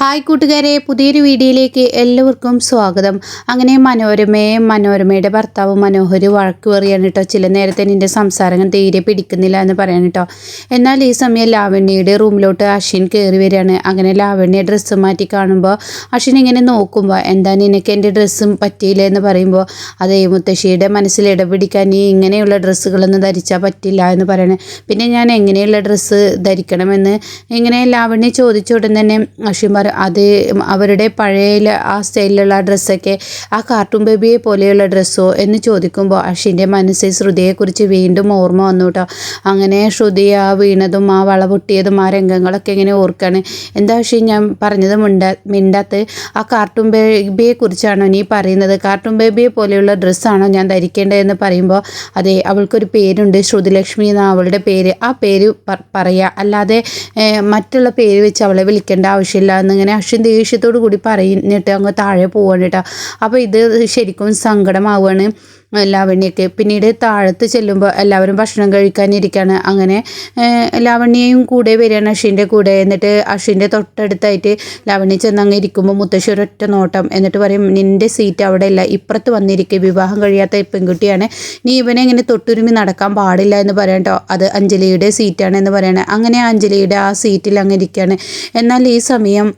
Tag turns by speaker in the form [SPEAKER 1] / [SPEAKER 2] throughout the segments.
[SPEAKER 1] Hi കൂട്ടുകാരെ പുതിയൊരു വീഡിയോയിലേക്ക് എല്ലാവർക്കും സ്വാഗതം. അങ്ങനെ മനോരമയെ മനോരമയുടെ ഭർത്താവ് മനോഹര് വഴക്ക് പറയാണ് കേട്ടോ. ചില നേരത്തെ നിന്റെ സംസാരം തീരെ പിടിക്കുന്നില്ല എന്ന് പറയാൻ കേട്ടോ. എന്നാൽ ഈ സമയം ലാവണ്യയുടെ റൂമിലോട്ട് അശ്വിൻ കയറി വരികയാണ്. അങ്ങനെ ലാവണ്യ ഡ്രസ്സ് മാറ്റി കാണുമ്പോൾ അശ്വിൻ ഇങ്ങനെ നോക്കുമ്പോൾ എന്താ നിനക്ക് എന്റെ ഡ്രസ്സും പറ്റിയില്ല? എന്ന് പറയുമ്പോൾ അതേ മുത്തശ്ശിയുടെ മനസ്സിൽ ഇടപിടിക്കാൻ നീ ഇങ്ങനെയുള്ള ഡ്രസ്സുകളൊന്നും ധരിച്ചാൽ പറ്റില്ല എന്ന് പറയണേ. പിന്നെ ഞാൻ എങ്ങനെയുള്ള ഡ്രസ്സ് ധരിക്കണമെന്ന്? ഇങ്ങനെ ലാവണ്യ ചോദിച്ച ഉടൻ തന്നെ അശ്വിൻ അത് അവരുടെ പഴയ ആ സ്റ്റൈലിലുള്ള ഡ്രസ്സൊക്കെ ആ കാർട്ടൂൺ ബേബിയെ പോലെയുള്ള ഡ്രസ്സോ എന്ന് ചോദിക്കുമ്പോൾ അഷിന്റെ മനസ്സിൽ ശ്രുതിയെക്കുറിച്ച് വീണ്ടും ഓർമ്മ വന്നു കേട്ടോ. അങ്ങനെ ശ്രുതി ആ വീണതും ആ വള പൊട്ടിയതും ആ രംഗങ്ങളൊക്കെ ഇങ്ങനെ ഓർക്കാണ്. എന്താ പക്ഷേ ഞാൻ പറഞ്ഞത് മിണ്ടാ മിണ്ടാത്ത് ആ കാർട്ടൂൺ ബേബിയെ കുറിച്ചാണോ നീ പറയുന്നത്? കാർട്ടൂൺ ബേബിയെ പോലെയുള്ള ഡ്രസ്സാണോ ഞാൻ ധരിക്കേണ്ടതെന്ന് പറയുമ്പോൾ അതെ അവൾക്കൊരു പേരുണ്ട് ശ്രുതിലക്ഷ്മി എന്ന അവളുടെ പേര്. ആ പേര് പറയുക പറയാ. അല്ലാതെ മറ്റുള്ള പേര് വെച്ച് അവളെ വിളിക്കേണ്ട ആവശ്യമില്ല എന്നിങ്ങനെ അശ്വിൻ ദേഷ്യത്തോടു കൂടി പറഞ്ഞിട്ട് അങ്ങ് താഴെ പോവാണ് കേട്ടോ. അപ്പോൾ ഇത് ശരിക്കും സങ്കടമാവുകയാണ് ലാവണ്യൊക്കെ. പിന്നീട് താഴത്ത് ചെല്ലുമ്പോൾ എല്ലാവരും ഭക്ഷണം കഴിക്കാനിരിക്കുകയാണ് അങ്ങനെ ലാവണ്യയും കൂടെ വരികയാണ് അശ്വിന്റെ കൂടെ. എന്നിട്ട് അശ്വിന്റെ തൊട്ടടുത്തായിട്ട് ലാവണ്യ ചെന്ന് അങ്ങ് ഇരിക്കുമ്പോൾ മുത്തശ്ശി ഒരൊറ്റ നോട്ടം. എന്നിട്ട് പറയും നിന്റെ സീറ്റ് അവിടെ ഇല്ല ഇപ്പുറത്ത് വന്നിരിക്കുക വിവാഹം കഴിയാത്ത പെൺകുട്ടിയാണ്. നീ ഇവനെ ഇങ്ങനെ തൊട്ടുരുമി നടക്കാൻ പാടില്ല എന്ന് പറയാം കേട്ടോ. അത് അഞ്ജലിയുടെ സീറ്റാണ് എന്ന് പറയണേ. അങ്ങനെ അഞ്ജലിയുടെ ആ സീറ്റിൽ അങ്ങ് ഇരിക്കുകയാണ് എന്നാൽ ഈ സമയം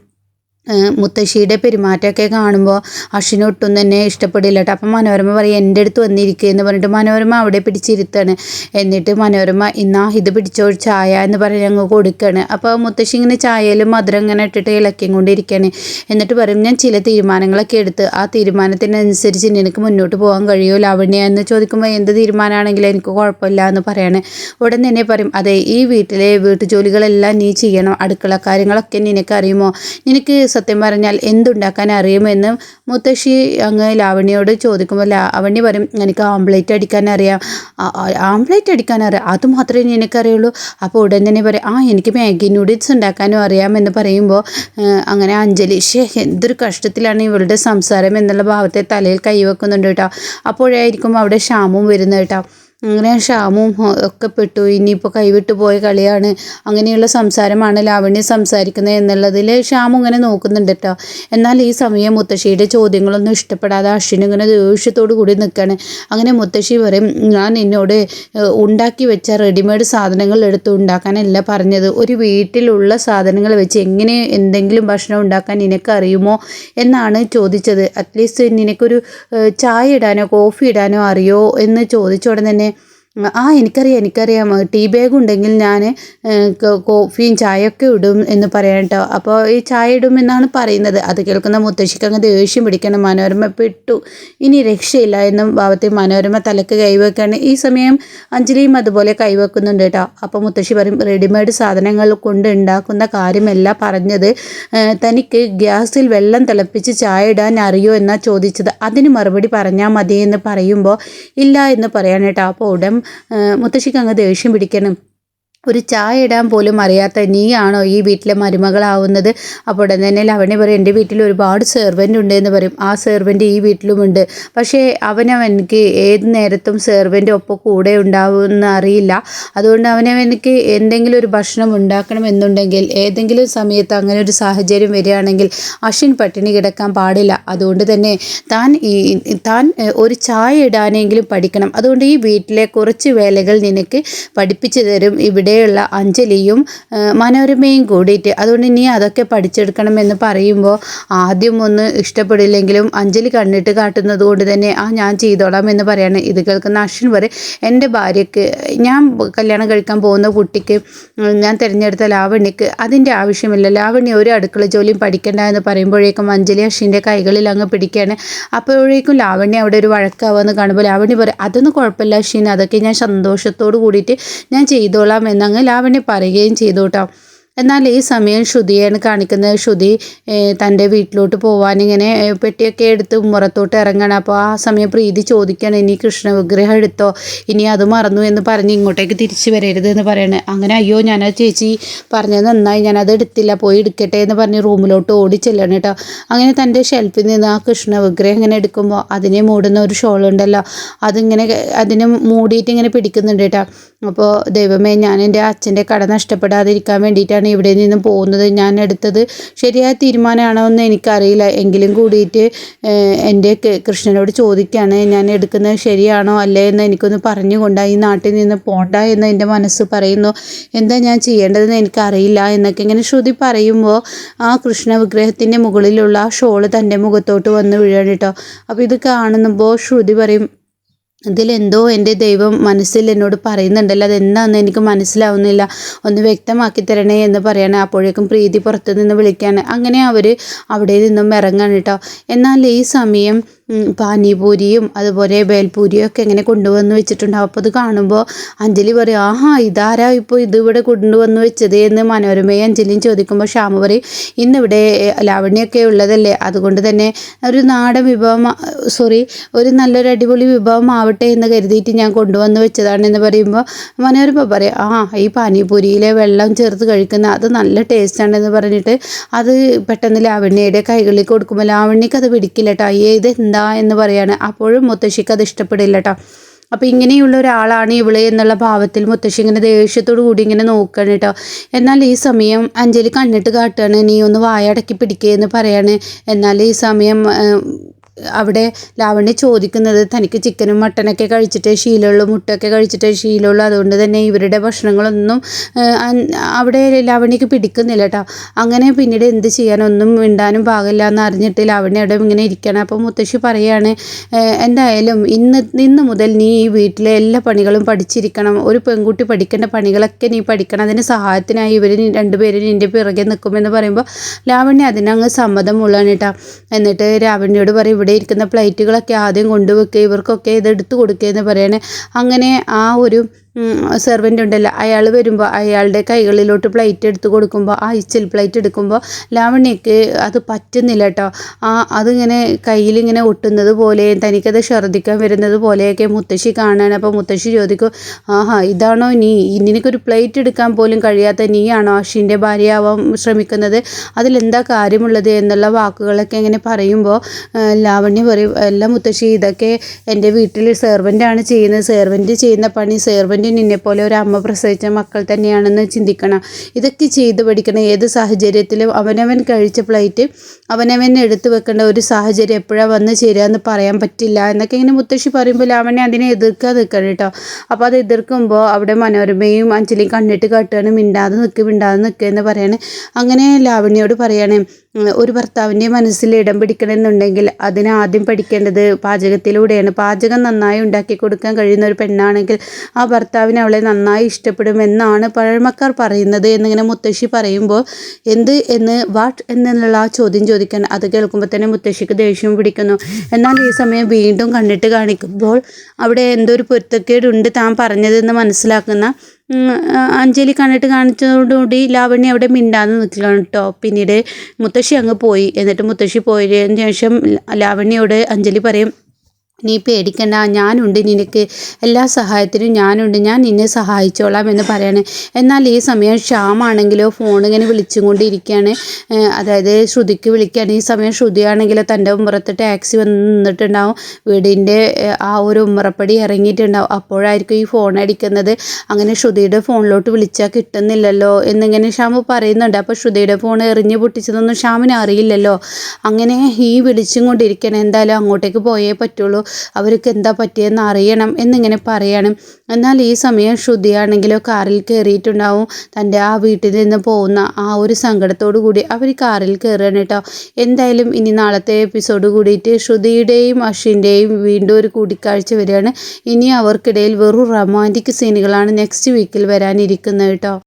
[SPEAKER 1] മുത്തശ്ശിയുടെ പെരുമാറ്റമൊക്കെ കാണുമ്പോൾ അശ്വിന് ഒട്ടും തന്നെ ഇഷ്ടപ്പെടില്ല കേട്ടോ. അപ്പം മനോരമ പറയും എന്റെ അടുത്ത് വന്നിരിക്കുക എന്ന് പറഞ്ഞിട്ട് മനോരമ അവിടെ പിടിച്ചിരുത്താണ്. എന്നിട്ട് മനോരമ ഇന്നാ ഇത് പിടിച്ചോ ചായ എന്ന് പറഞ്ഞ് ഞങ്ങൾ കൊടുക്കുകയാണ് അപ്പോൾ മുത്തശ്ശി ഇങ്ങനെ ചായയിലും മധുരം ഇങ്ങനെ ഇട്ടിട്ട് ഇളക്കിയും കൊണ്ടിരിക്കുകയാണ് എന്നിട്ട് പറയും ഞാൻ ചില തീരുമാനങ്ങളൊക്കെ എടുത്ത് ആ തീരുമാനത്തിനനുസരിച്ച് നിനക്ക് മുന്നോട്ട് പോകാൻ കഴിയുമോ? ലാവണ്യ എന്ന് ചോദിക്കുമ്പോൾ എന്ത് തീരുമാനമാണെങ്കിലും എനിക്ക് കുഴപ്പമില്ല എന്ന് പറയാണ്. ഉടൻ തന്നെ പറയും അതെ ഈ വീട്ടിലെ വീട്ടുജോലികളെല്ലാം നീ ചെയ്യണം. അടുക്കള കാര്യങ്ങളൊക്കെ നിനക്കറിയുമോ? നിനക്ക് സത്യം പറഞ്ഞാൽ എന്തുണ്ടാക്കാൻ അറിയുമെന്ന് മുത്തശ്ശി അങ്ങ് ലാവണിയോട് ചോദിക്കുമ്പോൾ ലാവണ്യ പറയും എനിക്ക് ആംപ്ലേറ്റ് അടിക്കാൻ അറിയാം. ആംപ്ലേറ്റ് അടിക്കാൻ അറിയാം? അത് മാത്രമേ എനിക്കറിയുള്ളൂ അപ്പോൾ ഉടൻ തന്നെ പറയും ആ എനിക്ക് മാഗി നൂഡിൽസ് ഉണ്ടാക്കാനും അറിയാമെന്ന് പറയുമ്പോൾ അങ്ങനെ അഞ്ജലി ഷേ എന്തൊരു കഷ്ടത്തിലാണ് ഇവളുടെ സംസാരം എന്നുള്ള ഭാവത്തെ തലയിൽ കൈവെക്കുന്നുണ്ട് കേട്ടോ. അപ്പോഴായിരിക്കും അവിടെ ക്ഷാമവും വരുന്നത് കേട്ടോ. അങ്ങനെ ക്ഷാമവും ഒക്കെ പെട്ടു. ഇനിയിപ്പോൾ കൈവിട്ട് പോയ കളിയാണ്. അങ്ങനെയുള്ള സംസാരമാണ് ലാവണ്യ സംസാരിക്കുന്നത് എന്നുള്ളതിൽ ക്ഷാമം ഇങ്ങനെ നോക്കുന്നുണ്ട് കേട്ടോ എന്നാൽ ഈ സമയം മുത്തശ്ശിയുടെ ചോദ്യങ്ങളൊന്നും ഇഷ്ടപ്പെടാതെ അശ്വിൻ ഇങ്ങനെ ദേഷ്യത്തോടു കൂടി നിൽക്കുകയാണ് അങ്ങനെ മുത്തശ്ശി പറയും ഞാൻ എന്നോട് ഉണ്ടാക്കി വെച്ച റെഡിമെയ്ഡ് സാധനങ്ങൾ എടുത്ത് ഉണ്ടാക്കാനല്ല പറഞ്ഞത്. ഒരു വീട്ടിലുള്ള സാധനങ്ങൾ വെച്ച് എങ്ങനെ എന്തെങ്കിലും ഭക്ഷണം ഉണ്ടാക്കാൻ നിനക്ക് അറിയുമോ? എന്നാണ് ചോദിച്ചത്. അറ്റ്ലീസ്റ്റ് നിനക്കൊരു ചായ ഇടാനോ കോഫി ഇടാനോ അറിയോ? എന്ന് ചോദിച്ച ഉടനെ തന്നെ ആ എനിക്കറിയാം എനിക്കറിയാം. ടീ ബാഗ് ഉണ്ടെങ്കിൽ ഞാൻ കോഫിയും ചായയൊക്കെ ഇടും എന്ന് പറയാം കേട്ടോ അപ്പോൾ ഈ ചായ ഇടുമെന്നാണ് പറയുന്നത്. അത് കേൾക്കുന്ന മുത്തശ്ശിക്ക് അങ്ങ് ദേഷ്യം പിടിക്കണം. മനോരമ പെട്ടു. ഇനി രക്ഷയില്ല എന്നും ഭാവത്തിൽ മനോരമ തലക്ക് കൈവെക്കാണ്. ഈ സമയം അഞ്ജലിയും അതുപോലെ കൈവെക്കുന്നുണ്ട് കേട്ടോ അപ്പോൾ മുത്തശ്ശി പറയും റെഡിമെയ്ഡ് സാധനങ്ങൾ കൊണ്ട് ഉണ്ടാക്കുന്ന കാര്യമല്ല പറഞ്ഞത്. തനിക്ക് ഗ്യാസിൽ വെള്ളം തിളപ്പിച്ച് ചായ ഇടാൻ അറിയോ എന്നാണ് ചോദിച്ചത്. അതിന് മറുപടി പറഞ്ഞാൽ മതി എന്ന് പറയുമ്പോൾ ഇല്ല എന്ന് പറയാൻ കേട്ടോ അപ്പോൾ ഉടൻ മുത്തശ്ശിക്ക് അങ്ങ് ദേഷ്യം പിടിക്കണം. ഒരു ചായ ഇടാൻ പോലും അറിയാത്ത നീയാണോ ഈ വീട്ടിലെ മരുമകളാവുന്നത്? അപ്പോൾ ഉടൻ തന്നെ ലവണി പറയും എന്റെ വീട്ടിൽ ഒരുപാട് സെർവന്റ് ഉണ്ട് എന്ന് പറയും. ആ സെർവന്റ് ഈ വീട്ടിലുമുണ്ട്. പക്ഷേ അവനവനക്ക് ഏത് നേരത്തും സെർവന്റ് ഒപ്പം കൂടെ ഉണ്ടാവുമെന്ന് അറിയില്ല. അതുകൊണ്ട് അവനവനക്ക് എന്തെങ്കിലും ഒരു ഭക്ഷണം ഉണ്ടാക്കണമെന്നുണ്ടെങ്കിൽ ഏതെങ്കിലും സമയത്ത് അങ്ങനെ ഒരു സാഹചര്യം വരികയാണെങ്കിൽ അശ്വിൻ പട്ടിണി കിടക്കാൻ പാടില്ല. അതുകൊണ്ട് തന്നെ താൻ ഈ താൻ ഒരു ചായ ഇടാനെങ്കിലും പഠിക്കണം. അതുകൊണ്ട് ഈ വീട്ടിലെ കുറച്ച് വേലകൾ നിനക്ക് പഠിപ്പിച്ചു തരും. ഇവിടെയുള്ള അഞ്ജലിയും മനോരമയും കൂടിയിട്ട്. അതുകൊണ്ട് നീ അതൊക്കെ പഠിച്ചെടുക്കണമെന്ന് പറയുമ്പോൾ ആദ്യം ഒന്ന് ഇഷ്ടപ്പെടില്ലെങ്കിലും അഞ്ജലി കണ്ണിട്ട് കാട്ടുന്നത് കൊണ്ട് തന്നെ ആ ഞാൻ ചെയ്തോളാം എന്ന് പറയാണ്. ഇത് കേൾക്കുന്ന അശ്വിൻ പറയും എന്റെ ഭാര്യയ്ക്ക് ഞാൻ കല്യാണം കഴിക്കാൻ പോകുന്ന കുട്ടിക്ക് ഞാൻ തിരഞ്ഞെടുത്ത ലാവണ്യക്ക് അതിന്റെ ആവശ്യമില്ല. ലാവണ്യ ഒരു അടുക്കള ജോലിയും പഠിക്കണ്ട എന്ന് പറയുമ്പോഴേക്കും അഞ്ജലി അശ്വിന്റെ കൈകളിൽ അങ്ങ് പിടിക്കുകയാണ്. അപ്പോഴേക്കും ലാവണ്യ അവിടെ ഒരു വഴക്കാവുമെന്ന് കാണുമ്പോൾ ലാവണ്യ പറയും അതൊന്നും കുഴപ്പമില്ല അശ്വിൻ. അതൊക്കെ ഞാൻ സന്തോഷത്തോട് കൂടിയിട്ട് ഞാൻ ചെയ്തോളാം എന്നങ്ങ് ലാവണ്യ പറയുകയും ചെയ്തു കേട്ടോ. എന്നാൽ ഈ സമയം ശ്രുതിയാണ് കാണിക്കുന്നത്. ശ്രുതി തന്റെ വീട്ടിലോട്ട് പോകാൻ ഇങ്ങനെ പെട്ടിയൊക്കെ എടുത്ത് മുറത്തോട്ട് ഇറങ്ങണം. അപ്പോൾ ആ സമയം പ്രീതി ചോദിക്കുകയാണ് ഇനി കൃഷ്ണ വിഗ്രഹം എടുത്തോ? ഇനി അത് മറന്നു എന്ന് പറഞ്ഞ് ഇങ്ങോട്ടേക്ക് തിരിച്ചു വരരുത് എന്ന് പറയണേ. അങ്ങനെ അയ്യോ ഞാൻ ആ ചേച്ചി പറഞ്ഞത് നന്നായി ഞാനത് എടുത്തില്ല പോയി എടുക്കട്ടെ എന്ന് പറഞ്ഞ് റൂമിലോട്ട് ഓടി ചെല്ലണം കേട്ടോ. അങ്ങനെ തന്റെ ഷെൽഫിൽ നിന്ന് ആ കൃഷ്ണ വിഗ്രഹം ഇങ്ങനെ എടുക്കുമ്പോൾ അതിനെ മൂടുന്ന ഒരു ഷോൾ ഉണ്ടല്ലോ അതിങ്ങനെ അതിനെ മൂടിയിട്ട് ഇങ്ങനെ പിടിക്കുന്നുണ്ട് കേട്ടോ. അപ്പോൾ ദൈവമേ ഞാൻ എന്റെ അച്ഛന്റെ കട നഷ്ടപ്പെടാതിരിക്കാൻ വേണ്ടിയിട്ടാണ് ഇവിടെ നിന്ന് പോകുന്നത് ഞാൻ എടുത്തത് ശരിയായ തീരുമാനമാണോ എന്ന് എനിക്കറിയില്ല. എങ്കിലും കൂടിയിട്ട് എന്റെ കൃഷ്ണനോട് ചോദിക്കുകയാണ് ഞാൻ എടുക്കുന്നത് ശരിയാണോ അല്ലേ എന്ന് എനിക്കൊന്ന് പറഞ്ഞുകൊണ്ട് ഈ നാട്ടിൽ നിന്ന് പോണ്ട എന്ന് എന്റെ മനസ്സ് പറയുന്നു. എന്താ ഞാൻ ചെയ്യേണ്ടതെന്ന് എനിക്കറിയില്ല എന്നൊക്കെ ഇങ്ങനെ ശ്രുതി പറയുമ്പോൾ ആ കൃഷ്ണ വിഗ്രഹത്തിന്റെ മുകളിലുള്ള ആ ഷോൾ തന്റെ മുഖത്തോട്ട് വന്ന് വീഴാണ് കേട്ടോ. അപ്പോൾ ഇത് കാണുമ്പോൾ ശ്രുതി പറയും ഇതിലെന്തോ എന്റെ ദൈവം മനസ്സിൽ എന്നോട് പറയുന്നുണ്ടല്ലോ. അതെന്താണെന്ന് എനിക്ക് മനസ്സിലാവുന്നില്ല. ഒന്ന് വ്യക്തമാക്കി തരണേ എന്ന് പറയാണ്. അപ്പോഴേക്കും പ്രീതി പുറത്തു നിന്ന് വിളിക്കുകയാണ് അങ്ങനെ അവർ അവിടെ നിന്നും ഇറങ്ങാണ് കേട്ടോ. എന്നാൽ ഈ സമയം പാനിപൂരിയും അതുപോലെ ബേൽപൂരിയും ഒക്കെ ഇങ്ങനെ കൊണ്ടുവന്ന് വെച്ചിട്ടുണ്ടാവും അപ്പോൾ അത് കാണുമ്പോൾ അഞ്ജലി പറയും ആഹാ ഇതാരാ ഇപ്പോൾ ഇതിവിടെ കൊണ്ടുവന്ന് വെച്ചത്? എന്ന് മനോരമയും അഞ്ജലിയും ചോദിക്കുമ്പോൾ ശ്യാമ പറയും ഇന്നിവിടെ ലാവണ്യൊക്കെ ഉള്ളതല്ലേ? അതുകൊണ്ട് തന്നെ ഒരു നാടൻ വിഭവം സോറി ഒരു നല്ലൊരു അടിപൊളി വിഭവം ആവട്ടെ എന്ന് കരുതിയിട്ട് ഞാൻ കൊണ്ടുവന്ന് വെച്ചതാണ്. എന്ന് പറയുമ്പോൾ മനോരമ പറയും ആ ഈ പാനിപൂരിയിലെ വെള്ളം ചേർത്ത് കഴിക്കുന്ന അത് നല്ല ടേസ്റ്റാണെന്ന് പറഞ്ഞിട്ട് അത് പെട്ടെന്ന് ലാവണ്യയുടെ കൈകളിൽ കൊടുക്കുമ്പോൾ ലാവണ്യക്ക് അത് പിടിക്കില്ല കേട്ടോ അയ്യേ ഇത് എന്താ എന്ന് പറയാണ്. അപ്പോഴും മുത്തശ്ശിക്ക് അത് ഇഷ്ടപ്പെടില്ല കേട്ടോ അപ്പോൾ ഇങ്ങനെയുള്ള ഒരാളാണ് ഇവൾ എന്നുള്ള ഭാവത്തിൽ മുത്തശ്ശി ഇങ്ങനെ ദേഷ്യത്തോടു കൂടി ഇങ്ങനെ നോക്കുകയാണ് കേട്ടോ എന്നാൽ ഈ സമയം അഞ്ജലി കണ്ണിട്ട് കാട്ടുകയാണ് നീ ഒന്ന് വായടക്കി പിടിക്കുക എന്ന് പറയാണ്. എന്നാൽ ഈ സമയം അവിടെ ലാവണ്യ ചോദിക്കുന്നത് തനിക്ക് ചിക്കനും മട്ടനൊക്കെ കഴിച്ചിട്ടേ ശീലമുള്ളൂ മുട്ടയൊക്കെ കഴിച്ചിട്ടേ ശീലമുള്ളൂ അതുകൊണ്ട് തന്നെ ഇവരുടെ ഭക്ഷണങ്ങളൊന്നും അവിടെ ലാവണ്യക്ക് പിടിക്കുന്നില്ല കേട്ടോ അങ്ങനെ പിന്നീട് എന്ത് ചെയ്യാനൊന്നും മിണ്ടാനും പാകില്ല എന്ന് അറിഞ്ഞിട്ട് ലാവണ്യ അവിടെ ഇങ്ങനെ ഇരിക്കണം. അപ്പോൾ മുത്തശ്ശി പറയാണ് എന്തായാലും ഇന്ന് ഇന്ന് മുതൽ നീ ഈ വീട്ടിലെ എല്ലാ പണികളും പഠിച്ചിരിക്കണം. ഒരു പെൺകുട്ടി പഠിക്കേണ്ട പണികളൊക്കെ നീ പഠിക്കണം. അതിന് സഹായത്തിനായി ഇവർ രണ്ടുപേരും നിന്റെ പിറകെ നിൽക്കുമെന്ന് പറയുമ്പോൾ ലാവണ്യ അതിനങ്ങ് സമ്മതമുള്ളതാണ് കേട്ടോ എന്നിട്ട് ലാവണ്യോട് പറയും ഇവിടെ ഇരിക്കുന്ന പ്ലേറ്റുകളൊക്കെ ആദ്യം കൊണ്ടുവെക്കുക ഇവർക്കൊക്കെ ഇത് എടുത്തു കൊടുക്കുക എന്ന് പറയണേ. അങ്ങനെ ആ ഒരു സെർവന്റ് ഉണ്ടല്ലോ. അയാൾ വരുമ്പോൾ അയാളുടെ കൈകളിലോട്ട് പ്ലേറ്റ് എടുത്ത് കൊടുക്കുമ്പോൾ ആ ഇച്ചിൽ പ്ലേറ്റ് എടുക്കുമ്പോൾ ലാവണ്യക്ക് അത് പറ്റുന്നില്ല കേട്ടോ ആ അതിങ്ങനെ കയ്യിലിങ്ങനെ ഒട്ടുന്നത് പോലെ തനിക്കത് ഛർദ്ദിക്കാൻ വരുന്നത് പോലെയൊക്കെ മുത്തശ്ശി കാണാൻ അപ്പോൾ മുത്തശ്ശി ചോദിക്കും ആഹാ ഇതാണോ നീ? നിനക്കൊരു പ്ലേറ്റ് എടുക്കാൻ പോലും കഴിയാത്ത നീയാണോ അഷിന്റെ ഭാര്യയാവാൻ ശ്രമിക്കുന്നത്? അതിലെന്താ കാര്യമുള്ളത്? എന്നുള്ള വാക്കുകളൊക്കെ ഇങ്ങനെ പറയുമ്പോൾ ലാവണ്യ പറയും അല്ല മുത്തശ്ശി ഇതൊക്കെ എന്റെ വീട്ടിൽ സെർവന്റാണ് ചെയ്യുന്നത്. സെർവന്റ് ചെയ്യുന്ന പണി സെർവന്റ് നിന്നെ പോലെ ഒരു അമ്മ പ്രസവിച്ച മക്കൾ തന്നെയാണെന്ന് ചിന്തിക്കണം. ഇതൊക്കെ ചെയ്തു പഠിക്കണം. ഏത് സാഹചര്യത്തിലും അവനവൻ കഴിച്ച പ്ലേറ്റ് അവനവൻ എടുത്തു വെക്കേണ്ട ഒരു സാഹചര്യം എപ്പോഴാണ് വന്ന് ചേരുക എന്ന് പറയാൻ പറ്റില്ല എന്നൊക്കെ ഇങ്ങനെ മുത്തശ്ശി പറയുമ്പോൾ അവനെ അതിനെ എതിർക്കാൻ നിൽക്കണം കേട്ടോ. അപ്പോൾ അത് എതിർക്കുമ്പോൾ അവിടെ മനോരമയും അഞ്ജലിയും കണ്ണിട്ട് കാട്ടുകയാണ് മിണ്ടാതെ നിൽക്കുക മിണ്ടാതെ നിൽക്കുക എന്ന് പറയാണ്. അങ്ങനെ ലാവണ്യോട് പറയാണ് ഒരു ഭർത്താവിന്റെ മനസ്സിൽ ഇടം പിടിക്കണമെന്നുണ്ടെങ്കിൽ അതിന് ആദ്യം പഠിക്കേണ്ടത് പാചകത്തിലൂടെയാണ്. പാചകം നന്നായി ഉണ്ടാക്കി കൊടുക്കാൻ കഴിയുന്ന ഒരു പെണ്ണാണെങ്കിൽ ആ ഭർത്താവിന് അവളെ നന്നായി ഇഷ്ടപ്പെടുമെന്നാണ് പഴമക്കാർ പറയുന്നത് എന്നിങ്ങനെ മുത്തശ്ശി പറയുമ്പോൾ എന്ത് എന്ന് വാട്ട് എന്നുള്ള ആ ചോദ്യം ചോദിക്കാൻ അത് കേൾക്കുമ്പോൾ തന്നെ മുത്തശ്ശിക്ക് ദേഷ്യം പിടിക്കുന്നു. എന്നാൽ ഈ സമയം വീണ്ടും കണ്ടിട്ട് കാണിക്കുമ്പോൾ അവിടെ എന്തോ ഒരു പൊരുത്തക്കേടുണ്ട് താൻ പറഞ്ഞതെന്ന് മനസ്സിലാക്കുന്ന അഞ്ജലി കണ്ടിട്ട് കാണിച്ചതോടുകൂടി ലാവണ്യ അവിടെ മിണ്ടാന്ന് നിൽക്കുകയാണ് കേട്ടോ. പിന്നീട് മുത്തശ്ശി അങ്ങ് പോയി. എന്നിട്ട് മുത്തശ്ശി പോയതിനു ശേഷം ലാവണ്യോട് അഞ്ജലി പറയും നീ പേടിക്കണ്ട ഞാനുണ്ട് നിനക്ക് എല്ലാ സഹായത്തിനും ഞാനുണ്ട് ഞാൻ നിന്നെ സഹായിച്ചോളാം എന്ന് പറയാണ്. എന്നാൽ ഈ സമയം ഷ്യാമാണെങ്കിലോ ഫോൺ ഇങ്ങനെ വിളിച്ചുകൊണ്ടിരിക്കുകയാണ് അതായത് ശ്രുതിക്ക് വിളിക്കുകയാണ്. ഈ സമയം ശ്രുതിയാണെങ്കിലോ തന്റെ ഉമ്മറത്ത് ടാക്സി വന്ന് നിന്നിട്ടുണ്ടാവും. വീടിന്റെ ആ ഒരു ഉമ്മറപ്പടി ഇറങ്ങിയിട്ടുണ്ടാവും. അപ്പോഴായിരിക്കും ഈ ഫോൺ അടിക്കുന്നത്. അങ്ങനെ ശ്രുതിയുടെ ഫോണിലോട്ട് വിളിച്ചാൽ കിട്ടുന്നില്ലല്ലോ എന്നിങ്ങനെ ഷ്യാമ് പറയുന്നുണ്ട്. അപ്പോൾ ശ്രുതിയുടെ ഫോൺ എറിഞ്ഞ് പൊട്ടിച്ചതൊന്നും ഷ്യാമിന് അറിയില്ലല്ലോ. അങ്ങനെ ഈ വിളിച്ചും കൊണ്ടിരിക്കണം എന്തായാലും അങ്ങോട്ടേക്ക് പോയേ പറ്റുള്ളൂ. അവർക്ക് എന്താ പറ്റിയെന്ന് അറിയണം എന്നിങ്ങനെ പറയണം. എന്നാൽ ഈ സമയം ശ്രുതിയാണെങ്കിലോ കാറിൽ കയറിയിട്ടുണ്ടാവും. തന്റെ ആ വീട്ടിൽ നിന്ന് പോകുന്ന ആ ഒരു സങ്കടത്തോടു കൂടി അവർ കാറിൽ കയറുകയാണ് കേട്ടോ. എന്തായാലും ഇനി നാളത്തെ എപ്പിസോഡ് കൂടിയിട്ട് ശ്രുതിയുടെയും അഷിന്റെയും വീണ്ടും ഒരു കൂടിക്കാഴ്ച വരികയാണ്. ഇനി അവർക്കിടയിൽ വെറും റൊമാന്റിക് സീനുകളാണ് നെക്സ്റ്റ് വീക്കിൽ വരാനിരിക്കുന്നത് കേട്ടോ.